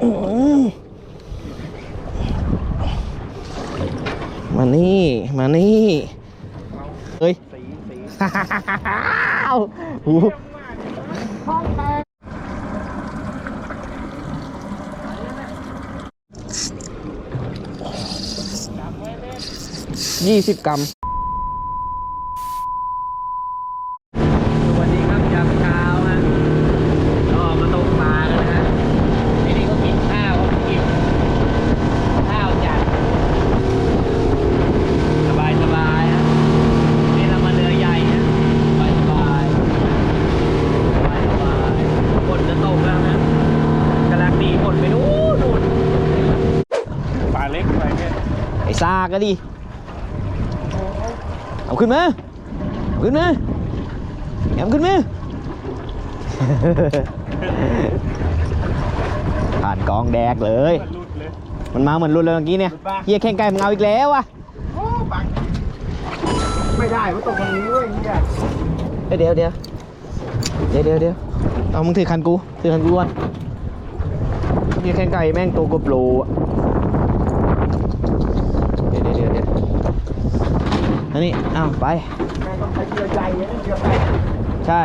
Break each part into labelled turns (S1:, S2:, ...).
S1: มานี่ มานี่เฮ้ย
S2: สีสี
S1: อ้าวหูยี่สิบกรัม
S2: สวัสดีครับยามเช้าฮะก็มาตกปลากันนะฮะที่นี่ก็กินข้าวก็กินข้าวจัดสบายสบายฮะนี่เรามาเรือใหญ่ฮะสบายสบายสบายสบายฝนจะตกแล้วนะกำลังหนีฝนไปนู้นนู่นปลาเล็กไปเนี่ย
S1: ไอ้ซากก็ดิเอาขึ้นมาเอาขึ้นมาแอมขึ้นมาผ่านกองแดกเลย
S2: มันรุดเลย
S1: มันมาเหมือนรุ่นเลยเมื่อกี้เนี่ย
S2: หลุดปะ
S1: เฮียแข่งไก่มึงเอาอีกแล้วอะ
S2: โอ้ปังไม่ได้มันตกตรงนี้เว้ยเนี่ย
S1: เอ้ยเดี๋ยวเดี๋ยวเดี๋ยวเดี๋ยวเดี๋ยวเอามึงถือคันกูถือคันกูก่อนเฮียแข่งไก่แม่งตัวกบโลอะเดี๋ยวเดี๋ยวเดี๋ยวเดี๋ยว อันนี้อ้าวไป
S2: แม่ต้องใช้เรือใหญ่นะเรือใหญ่
S1: ใช่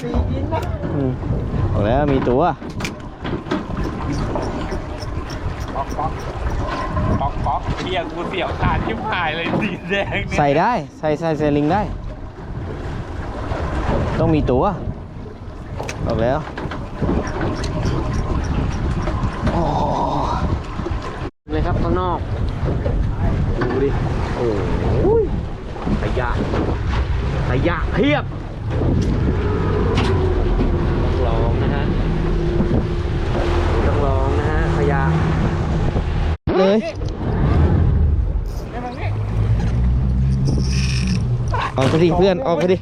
S2: สี่กินนะ
S1: อืมบอกแล้วมีตัว
S2: ป๊อกป๊อกป๊อกป๊อกเรียกกูเสียวขาดที่หายเลยสีแดงเนี่ย
S1: ใส่ได้ใส่ใส่ใส่ลิงได้ ต้องมีตัวบอกแล้วโอ้เลยครับข้างนอก
S2: ดูดิ
S1: โอ้ย
S2: ขยะขยะเพียบต้องลองนะฮะต้องลองนะฮะขยะ
S1: เลยออกไปดิเพื่อนออกไปดิ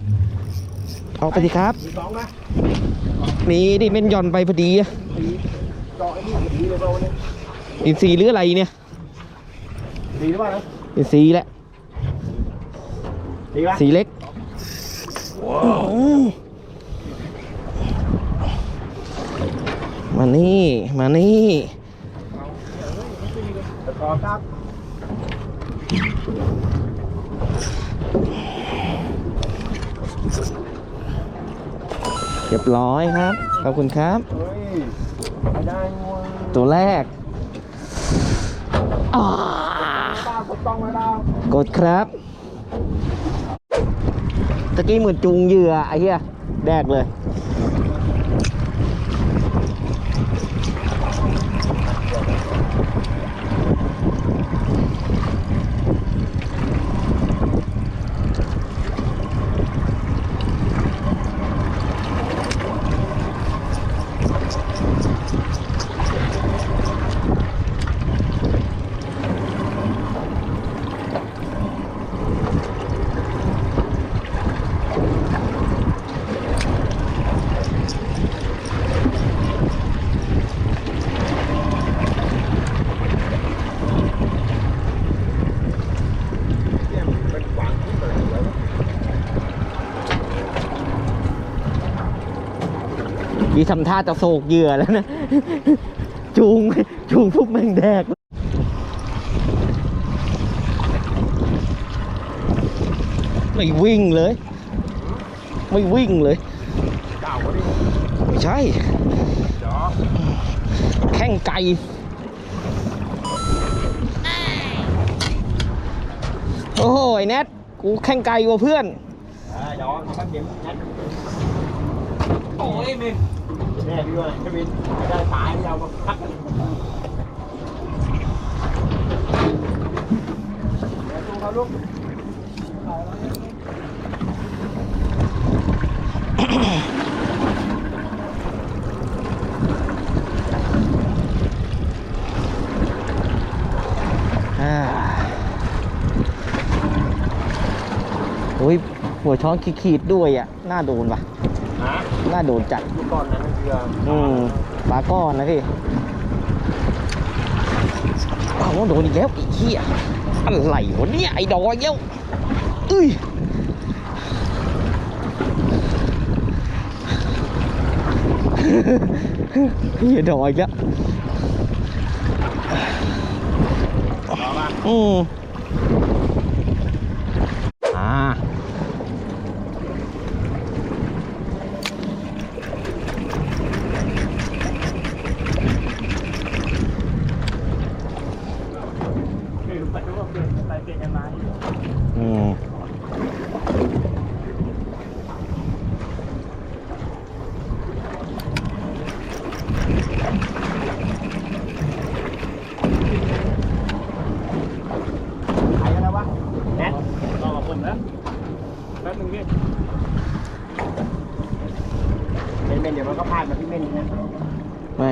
S1: ออกไปดิครับ
S2: มีสองนะ
S1: นี่ดิเม่นหย่อนไปพอดีอะ
S2: สีเจาะไอ้นี่สีเลยเราเนี่ย
S1: อินซีย์หรืออะไรเนี่ย
S2: สีหรือเปล่านะ
S1: อินซีย์แหละ
S2: สีปะ
S1: สีเล็กมานี่ มานี่
S2: ตะกอครับ
S1: เรียบร้อยครับ ขอบคุณครับ
S2: เฮ้ยไม่ได้งวง
S1: ตัวแรกอ่า
S2: ป้ากดต้องไว้แล้ว
S1: กดครับ ตะกี้เหมือนจุงเหยื่อไอ้เหี้ยแดกเลย
S2: เนี่ยเป็นขวางที่เปิดแล้ว
S1: ดีทำท่าจะโศกเหยื่อแล้วนะ จูงจูงปุ๊บแม่งแดกไม่วิ่งเลย ไม่วิ่งเลย
S2: เก่าดิ
S1: ไม่ใช่
S2: เดี๋ยว
S1: แข้งไก่โอ้โหไอ้แนทกูแข้งไก่กว่าเพื่อน
S2: อ่าเดี๋ยวแป๊บ เดียวนะโอ้ยมินแม่พี่ว่าไอ้มินไม่ได้ตายเรามาพักดูเขาลูก
S1: โอ้ยหัวช้อนขีดๆด้วยอะ น่าโดนว่ะ น่าโดนจัด
S2: เมื่อก่อนนั้นมันคือ
S1: อืมปลาก้อนนะพี่อ้าวโดนอีกแล้วไอ้เหี้ยอะไรวะเนี่ยไอ้ดอยเย้วเอ้ยเหี้ยดอกอีกแล้ว
S3: รอป่ะ
S1: อืมอ่า
S3: คือไปดูว่าเปลี่ยนไปเปลี่ยนกันมา
S1: อืม
S3: ใครกันแล้ววะแนทรอกับผมแล้วแป๊บนึงพี่ เมนเดี๋ยวมันก็พลาดมาที่เมนนะ
S1: ไม่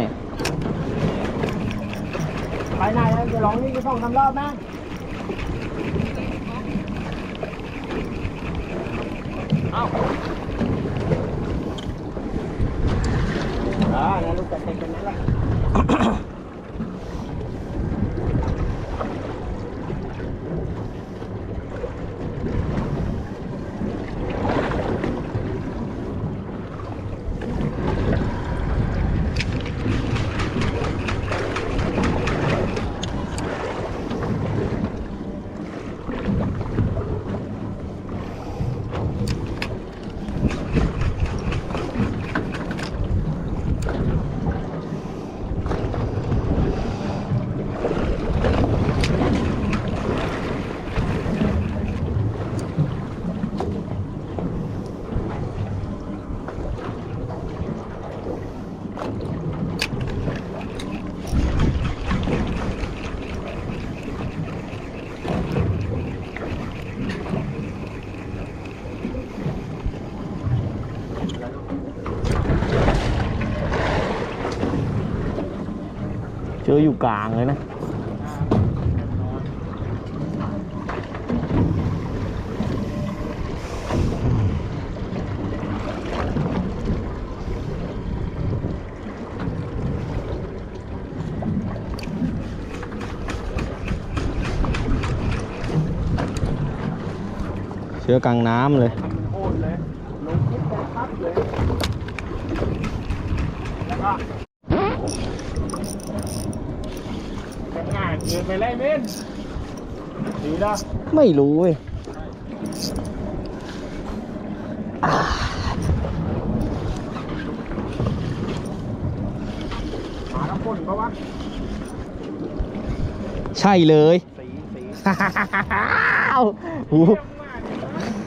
S3: ไปไหนแล้วจะร้องนี่จะส่งทำรอบนะเอ้าอ่านั่นลูกจะเต็มเป็นนั้นแหละ
S1: เจออยู่กลางเลยนะ เชื้อกลางน้ำเลย
S3: เกินไปเลยเมนดีนะ
S1: ไม่รู้เว้ย
S3: หาแล้วคนเพราะว่า
S1: ใช่เลย
S3: สีสี
S1: อ้าวโอ้โห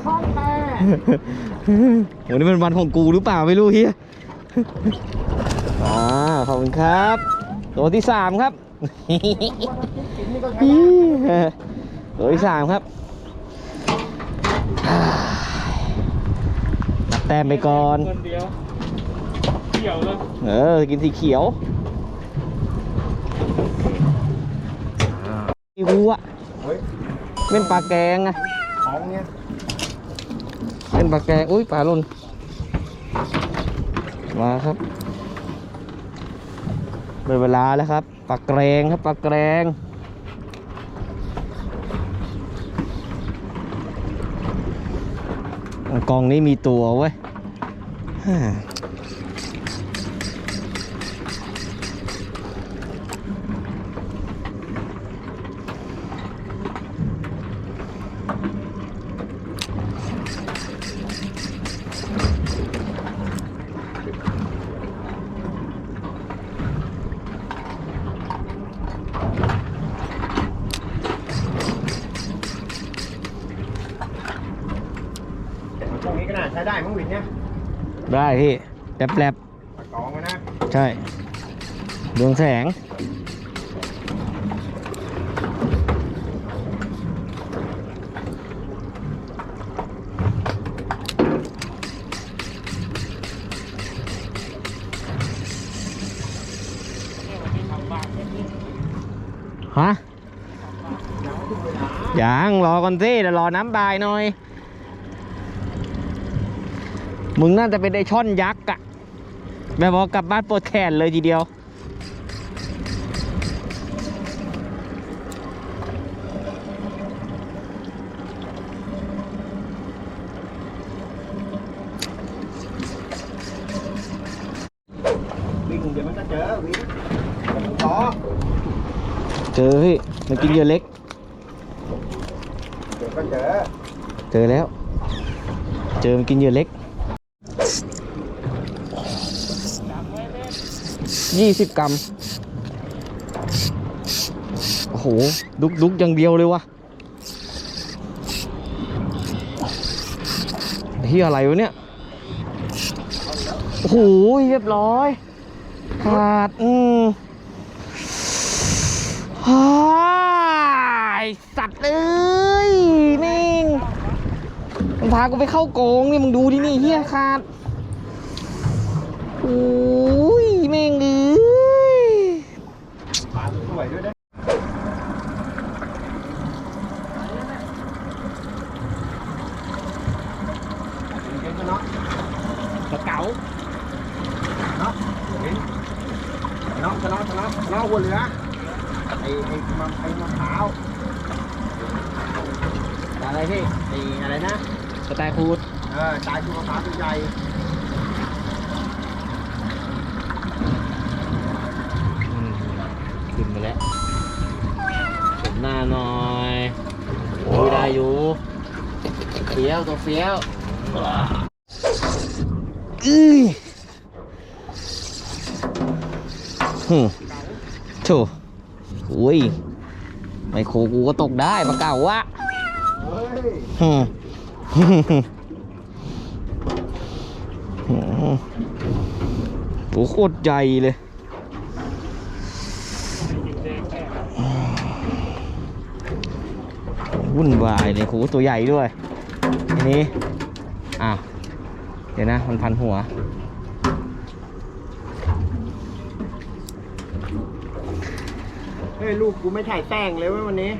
S3: ห้องแต่
S1: วันนี้เป็นวันของกูหรือเปล่าไม่รู้เฮียอ่าขอบคุณครับ ตัวที่สามครับ
S3: กินนี่ก็ใช้
S1: ตัวที่สามครับนับแต้มไปก่อน
S3: คนเดียวเกี่ยวเลย
S1: เออ กินสีเขียวอีหูอะ
S3: เฮ้ย
S1: เป็นปลาแกงอะ
S3: ของเนี้ย
S1: เป็นปลาแกง อุ้ยปลาหล่นมาครับเป็นเวลาแล้วครับ ปลาแกรงครับปลาแกรงกองนี้มีตัวเว้ยฮ่า
S3: ตรงนี้ก็น่า ใช้ได้มั้งวินเนี่ย
S1: ได้พี่แลบแลบ
S3: ปากกองไว้นะ
S1: ใช่เรืองแสง ฮะยังรอก่อนสิเดี๋ยวรอน้ำบายหน่อย มึงน่าจะเป็นไอช่อนยักษ์อะแบบว่ากลับบ้านปวดแขนเลยทีเดียว
S3: ต่อ
S1: เจอพี่มันกินเหยื่อเล็ก
S3: เดี๋ยวก็เจอ
S1: เจอแล้ว เจอมันกินเหยื่อเล็ก ยี่สิบกรัม โอ้โหดุกดุกอย่างเดียวเลยวะเฮียอะไรวะเนี่ย โอ้โห เรียบร้อย ขาด อืมฮ่ายสัตว์เอ้ยแม่งมันพากูไปเข้าโกงนี่มึงดูที่นี่เฮียขาดโอ้ยแม่งเอ้ย
S3: ปลาสวยด้วยนะเห็นไหมเนาะ
S1: กระเก๋า
S3: เนาะเห็นเนาะเนาะเนาะเนาะ หัวเหลือไอ้ไอ้มะไอ้มะพร้าว
S1: อะไรพี่
S3: ไอ้อะไรนะ
S1: สไตล์ฟูด
S3: เออตายคือมะพร้าวตัวใหญ่
S1: ขึ้นมาแล้วผมหน้าหน่อยโอ้ยได้อยู่เฟี้ยวตัวเฟี้ยวอื้อฮึ โถอุ้ย ไมโครกูก็ตกได้ปะเก่าวะ
S3: ฮึ
S1: โอ้โหโคตรใหญ่เลย วุ่นวายเลยโหตัวใหญ่ด้วยทีนี้ อ้าว เดี๋ยวนะ มันพันหัว
S3: เฮ้ยลูกกูไม่ถ่ายแต้งเลยเว้ยวันนี้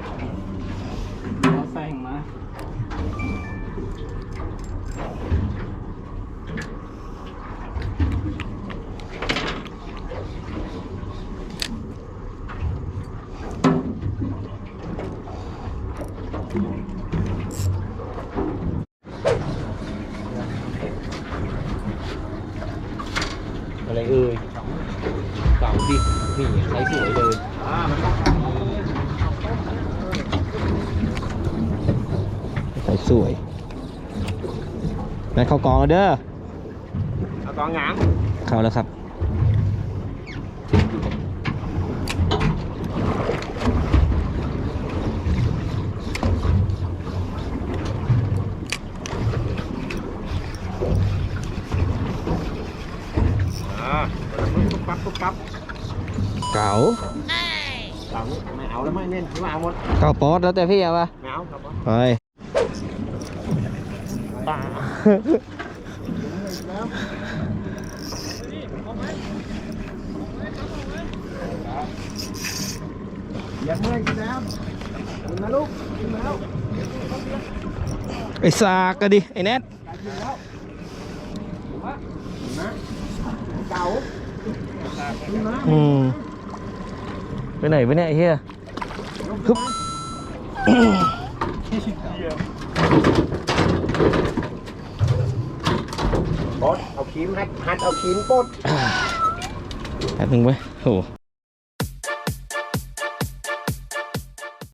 S1: วย
S3: นั่
S1: นเข้ากองแล้วเด้อ
S3: เอากองหงาง
S1: เข้าแล้วครับ
S3: อ่าปุ๊บปั๊บปุ๊บปั๊บ
S1: เก่า
S3: หลังไม่เอาแล้วไม่เน้นไม่เอาหมด
S1: เก่าป๊อดแล้วแต่พี่เอาปะ
S3: ไม่เอาครับผม
S1: ไป ป่า
S3: อย่าเมื่อยกินแล้วกินนะลูกกินแล้ว
S1: ไอ้สากก็ดิ ไอ้แนท
S3: กินแล้วนะเก๋ากินนะ
S1: อืมไปไหนไปเนี่ยไอ้เฮียฮึบ
S3: บอสเอาครีมฮัดฮัดเอาครีมปด
S1: แป๊บนึงไว้ยโห